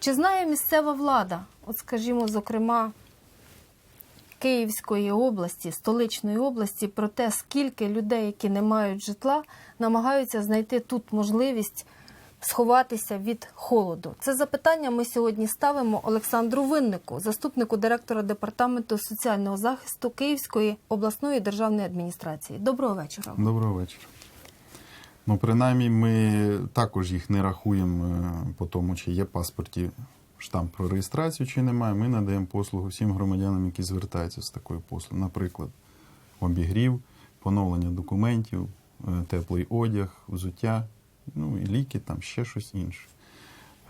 Чи знає місцева влада, от скажімо, зокрема, Київської області, столичної області, про те, скільки людей, які не мають житла, намагаються знайти тут можливість сховатися від холоду? Це запитання ми сьогодні ставимо Олександру Виннику, заступнику директора департаменту соціального захисту Київської обласної державної адміністрації. Доброго вечора. Доброго вечора. Ну, принаймні, ми також їх не рахуємо е, по тому, чи є паспорті штамп про реєстрацію, чи немає. Ми надаємо послугу всім громадянам, які звертаються з такою послугою. Наприклад, обігрів, поновлення документів, е, теплий одяг, взуття, ну і ліки, там ще щось інше.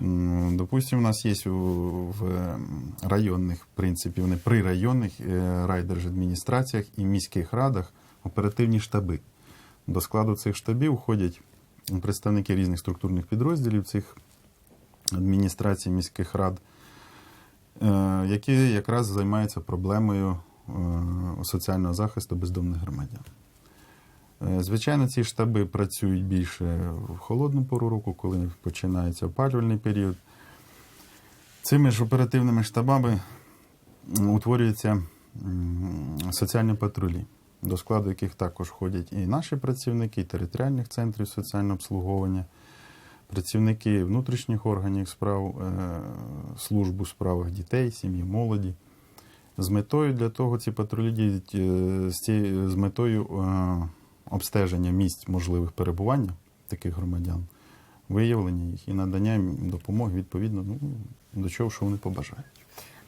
М, Допустимо, у нас є в районних, в принципі, вони при районних е, райдержадміністраціях і міських радах оперативні штаби. До складу цих штабів входять представники різних структурних підрозділів цих адміністрацій міських рад, е, які якраз займаються проблемою е, соціального захисту бездомних громадян. Е, Звичайно, ці штаби працюють більше в холодну пору року, коли починається опалювальний період. Цими ж оперативними штабами утворюються соціальні патрулі, до складу яких також входять і наші працівники, і територіальних центрів соціального обслуговування, працівники внутрішніх органів справ, е, служб у справах дітей, сім'ї, молоді. З метою для того ці патрулі діють е, з, метою е, обстеження місць можливих перебування таких громадян, виявлення їх і надання їм допомоги відповідно ну, до чого, що вони побажають.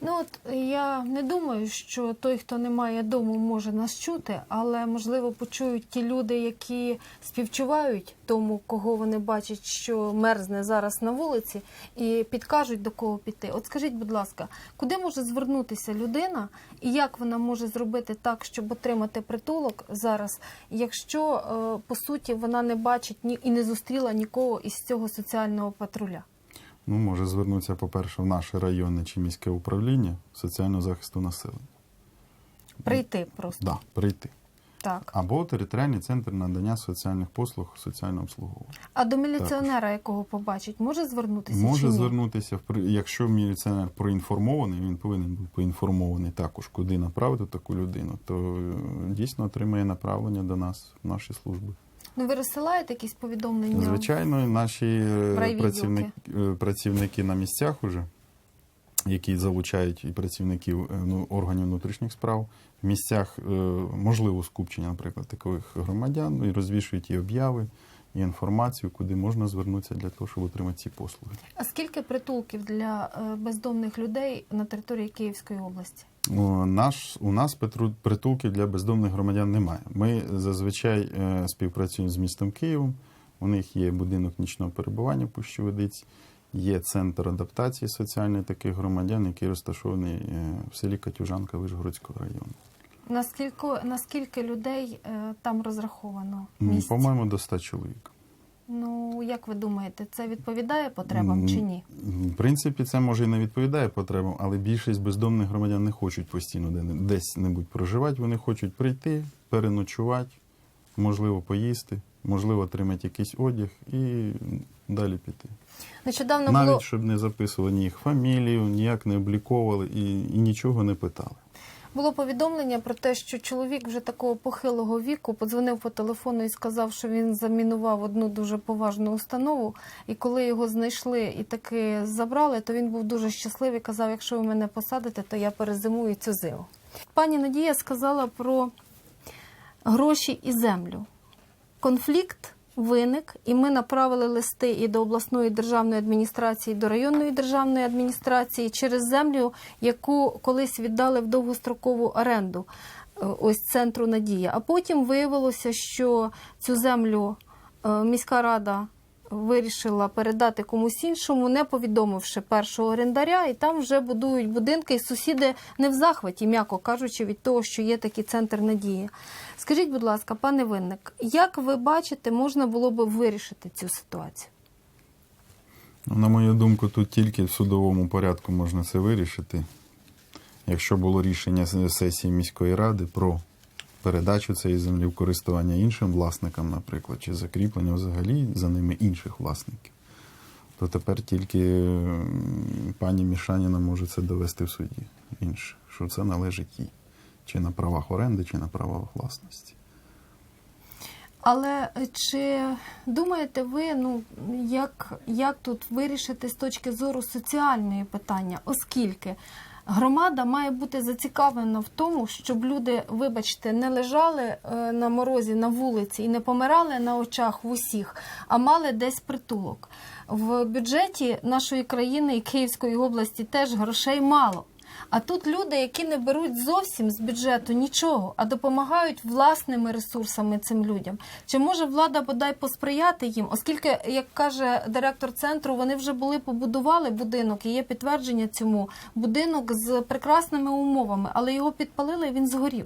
Ну от я не думаю, що той, хто не має дому, може нас чути, але можливо почують ті люди, які співчувають тому, кого вони бачать, що мерзне зараз на вулиці, і підкажуть до кого піти. От скажіть, будь ласка, куди може звернутися людина, і як вона може зробити так, щоб отримати притулок зараз, якщо е, по суті вона не бачить ні і не зустріла нікого із цього соціального патруля? Ну, може звернутися, по-перше, в наше районне чи міське управління соціального захисту населення. Прийти просто Да, прийти. так. Або територіальний центр надання соціальних послуг соціального обслуговування. А до міліціонера, якого побачить, може звернутися? чи Може ні? звернутися, якщо міліціонер проінформований, він повинен бути поінформований також, куди направити таку людину, то е, дійсно отримає направлення до нас, в наші служби. Ну ви розсилаєте якісь повідомлення? Звичайно, наші е, працівники, е, працівники на місцях уже, які залучають і працівників е, ну, органів внутрішніх справ, в місцях можливо скупчення, наприклад, таких громадян, і розвішують і обяви, і інформацію, куди можна звернутися для того, щоб отримати ці послуги. А скільки притулків для е, бездомних людей на території Київської області? У, наш, у нас притулків для бездомних громадян немає. Ми зазвичай е, співпрацюємо з містом Києвом. У них є будинок нічного перебування Пущеводиць, є центр адаптації соціальної таких громадян, який розташований е, в селі Катюжанка Вишгородського району. Наскільки, наскільки людей е, там розраховано місць? По-моєму, до 100 чоловік. Ну як ви думаєте, це відповідає потребам чи ні? В принципі, це може і не відповідає потребам, але більшість бездомних громадян не хочуть постійно десь-небудь проживати. Вони хочуть прийти, переночувати, можливо, поїсти, можливо, отримати якийсь одяг і далі піти. Нещодавно Навіть було щоб не записували ні їх фамілію, ніяк не обліковували і, і нічого не питали. Було повідомлення про те, що чоловік вже такого похилого віку подзвонив по телефону і сказав, що він замінував одну дуже поважну установу. І коли його знайшли і таки забрали, то він був дуже щасливий. Казав, якщо ви мене посадите, то я перезимую цю зиму. Пані Надія сказала про гроші і землю. Конфлікт виник, і ми направили листи і до обласної державної адміністрації, і до районної державної адміністрації через землю, яку колись віддали в довгострокову оренду. е, Ось центру Надія. А потім виявилося, що цю землю е, міська рада вирішила передати комусь іншому, не повідомивши першого орендаря, і там вже будують будинки, і сусіди не в захваті, м'яко кажучи, від того, що є такий центр надії. Скажіть, будь ласка, пане Винник, як ви бачите, можна було би вирішити цю ситуацію? На мою думку, тут тільки в судовому порядку можна це вирішити. Якщо було рішення сесії міської ради про передачу цієї землі в користування іншим власникам, наприклад, чи закріплення взагалі за ними інших власників, то тепер тільки пані Мішаніна може це довести в суді. Інше, що це належить їй. Чи на правах оренди, чи на правах власності. Але е, чи думаєте ви, ну як, як тут вирішити з точки зору соціальної питання, оскільки громада має бути зацікавлена в тому, щоб люди, вибачте, не лежали е, на морозі на вулиці і не помирали на очах в усіх, а мали десь притулок. В бюджеті нашої країни і Київської області теж грошей мало. А тут люди, які не беруть зовсім з бюджету нічого, а допомагають власними ресурсами цим людям. Чи може влада бодай посприяти їм? Оскільки, як каже директор центру, вони вже були побудували будинок, і є підтвердження цьому будинок з прекрасними умовами, але його підпалили, і він згорів.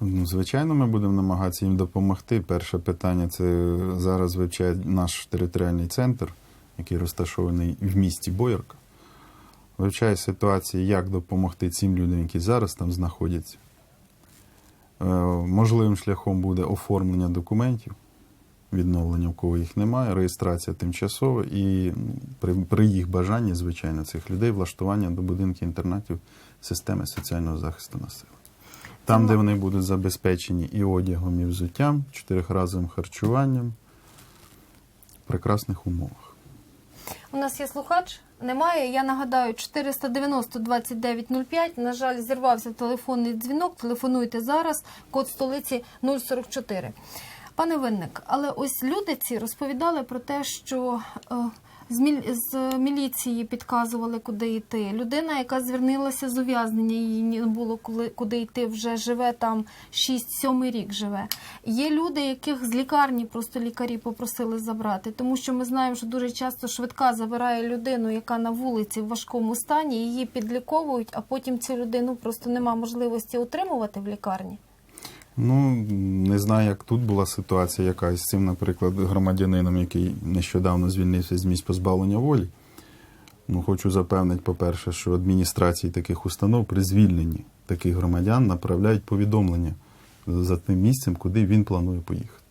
Ну, Звичайно, ми будемо намагатися їм допомогти. Перше питання це зараз вивчає наш територіальний центр, який розташований в місті Боярка. Вивчає ситуацію, як допомогти цим людям, які зараз там знаходяться. Е, Можливим шляхом буде оформлення документів, відновлення, в кого їх немає, реєстрація тимчасова і при, при їх бажанні, звичайно, цих людей влаштування до будинків інтернатів системи соціального захисту населення. Там, де вони будуть забезпечені і одягом, і взуттям, чотирихразовим харчуванням в прекрасних умовах. У нас є слухач? Немає. Я нагадаю, 490 2905. На жаль, зірвався телефонний дзвінок. Телефонуйте зараз. Код столиці 044. Пане Винник, але ось люди ці розповідали про те, що е, з, міліції підказували, куди йти. Людина, яка звернулася з ув'язнення, їй не було коли куди йти, вже живе там 6-7 рік живе. Є люди, яких з лікарні просто лікарі попросили забрати, тому що ми знаємо, що дуже часто швидка забирає людину, яка на вулиці в важкому стані, її підліковують, а потім цю людину просто нема можливості утримувати в лікарні. Ну, не знаю, як тут була ситуація якась з цим, наприклад, громадянином, який нещодавно звільнився з місць позбавлення волі. Ну, хочу запевнити, по-перше, що адміністрації таких установ при звільненні таких громадян направляють повідомлення за тим місцем, куди він планує поїхати.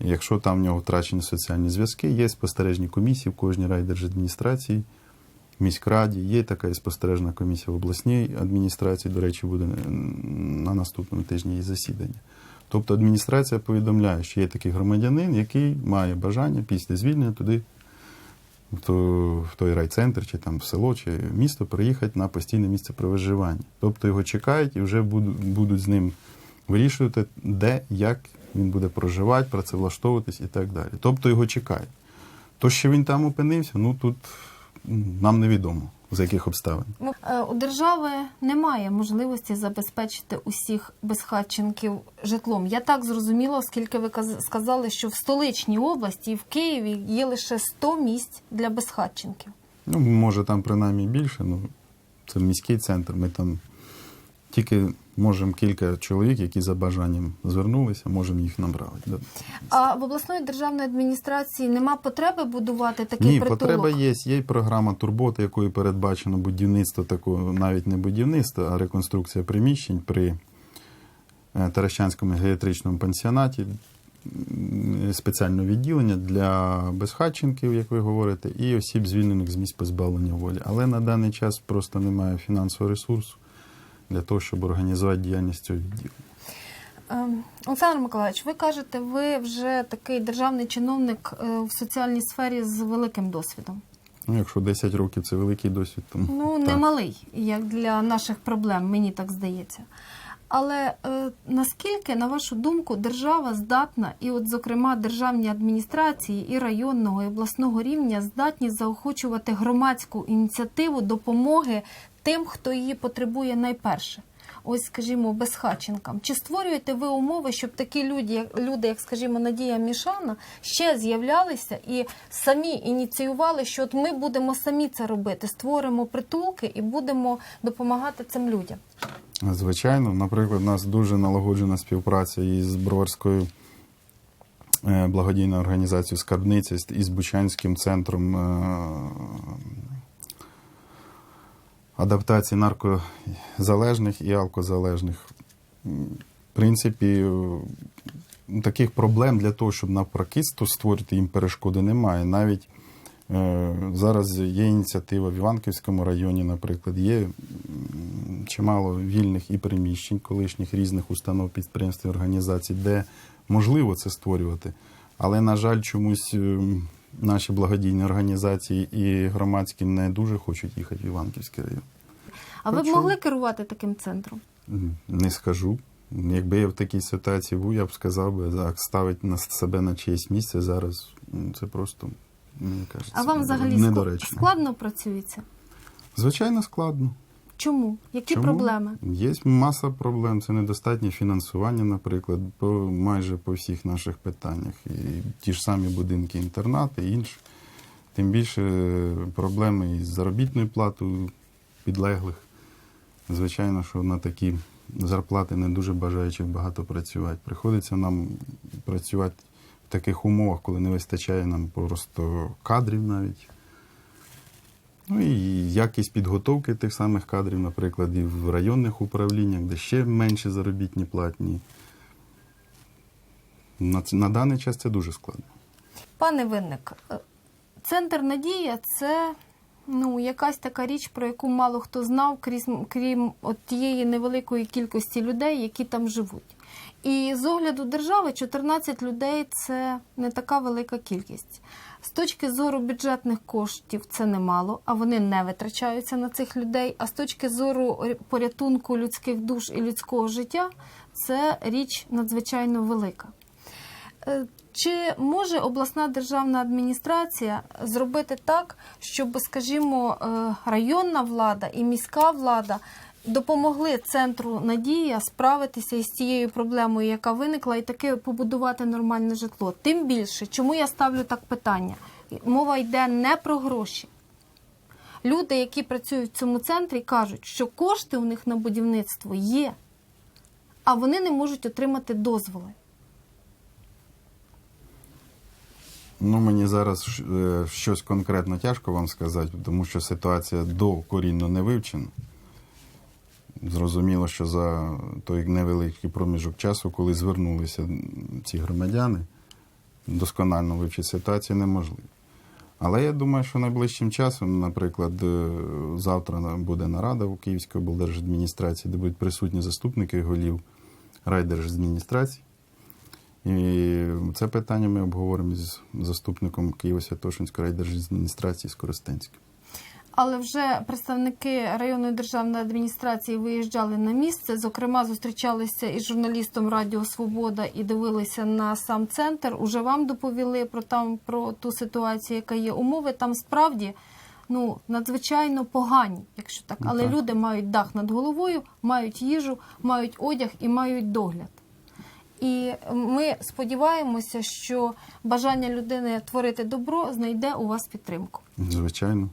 Якщо там в нього втрачені соціальні зв'язки, є спостережні комісії в кожній райдержадміністрації, в міськраді, є така спостережна комісія в обласній адміністрації, до речі, буде на наступному тижні її засідання. Тобто адміністрація повідомляє, що є такий громадянин, який має бажання після звільнення туди, в той райцентр, чи там в село, чи місто приїхати на постійне місце проживання. Тобто його чекають і вже будуть, з ним вирішувати, де, як він буде проживати, працевлаштовуватись і так далі. Тобто його чекають. То, що він там опинився, ну тут нам невідомо, за яких обставин. Ну, е, У держави немає можливості забезпечити усіх безхатченків житлом. Я так зрозуміла, оскільки ви каз- сказали, що в столичній області і в Києві є лише 100 місць для безхатченків. Ну, може, там принаймні більше, ну це міський центр. Ми там тільки можемо кілька чоловік, які за бажанням звернулися, можемо їх набрати. А в обласної державної адміністрації нема потреби будувати такий Ні, притулок? потреба є. Є програма турботи, якою передбачено будівництво такого, навіть не будівництво, а реконструкція приміщень при е, Таращанському геріатричному пансіонаті. Спеціальне відділення для безхатченків, як ви говорите, і осіб, звільнених з місць позбавлення волі. Але на даний час просто немає фінансового ресурсу для того, щоб організувати діяльність цього відділення. Ем, Олександр Миколаївич, ви кажете, ви вже такий державний чиновник е, в соціальній сфері з великим досвідом. Ну, якщо 10 років це великий досвід, то Ну, так. не малий, як для наших проблем, мені так здається. Але е, наскільки, на вашу думку, держава здатна, і, от, зокрема, державні адміністрації і районного і обласного рівня здатні заохочувати громадську ініціативу допомоги тим, хто її потребує найперше? Ось, скажімо, безхатченкам. Чи створюєте ви умови, щоб такі люди, люди, як скажімо, Надія Мішана, ще з'являлися і самі ініціювали, що от ми будемо самі це робити, створимо притулки і будемо допомагати цим людям? Звичайно, наприклад, у нас дуже налагоджена співпраця із Броварською е, благодійною організацією Скарбниця і з Бучанським центром е, адаптації наркозалежних і алкозалежних. В принципі, е, таких проблем для того, щоб навпаки створити їм перешкоди, немає. Навіть Зараз є ініціатива в Іванківському районі, наприклад, є чимало вільних і приміщень колишніх різних установ, підприємств і організацій, де можливо це створювати. Але, на жаль, чомусь е, наші благодійні організації і громадські не дуже хочуть їхати в Іванківський район. А ви б могли керувати таким центром? Не скажу. Якби я в такій ситуації був, я б сказав би, так, ставити на себе на чиєсь місце зараз це просто, мені кажеться, А вам взагалі недоречно. складно працюється? Звичайно, складно. Чому? Які Чому? проблеми? Є маса проблем. Це недостатнє фінансування, наприклад, по майже по всіх наших питаннях. І ті ж самі будинки, інтернати і інші. Тим більше е, проблеми із заробітною платою підлеглих. Звичайно, що на такі зарплати не дуже бажаючих багато працювати. Приходиться нам працювати в таких умовах, коли не вистачає нам просто кадрів навіть. Ну і якість підготовки тих самих кадрів, наприклад, і в районних управліннях, де ще менші заробітні платні. На, на даний час це дуже складно. Пане Винник, е, центр Надія це ну, якась така річ, про яку мало хто знав, крім, крім от тієї невеликої кількості людей, які там живуть. І з огляду держави 14 людей це не така велика кількість. З точки зору бюджетних коштів це немало, а вони не витрачаються на цих людей. А з точки зору порятунку людських душ і людського життя це річ надзвичайно велика. Е, Чи може обласна державна адміністрація зробити так, щоб, скажімо, е, районна влада і міська влада допомогли центру Надія справитися із цією проблемою, яка виникла, і таки побудувати нормальне житло? Тим більше, чому я ставлю так питання? Мова йде не про гроші. Люди, які працюють в цьому центрі, кажуть, що кошти у них на будівництво є, а вони не можуть отримати дозволи. Ну, мені зараз е, щось конкретно тяжко вам сказати, тому що ситуація докорінно не вивчена. Зрозуміло, що за той невеликий проміжок часу, коли звернулися ці громадяни, досконально вивчити ситуацію неможливо. Але я думаю, що найближчим часом, наприклад, е, завтра буде нарада у Київській облдержадміністрації, де будуть присутні заступники голів райдержадміністрації. І це питання ми обговоримо з заступником Києво-Святошинської райдержадміністрації Скоростенським. Але вже представники районної державної адміністрації виїжджали на місце. Зокрема, зустрічалися із журналістом Радіо Свобода і дивилися на сам центр. Уже вам доповіли про там про ту ситуацію, яка є. Умови там справді ну надзвичайно погані, якщо так. Ну, Але так. люди мають дах над головою, мають їжу, мають одяг і мають догляд. І ми сподіваємося, що бажання людини творити добро знайде у вас підтримку. Звичайно.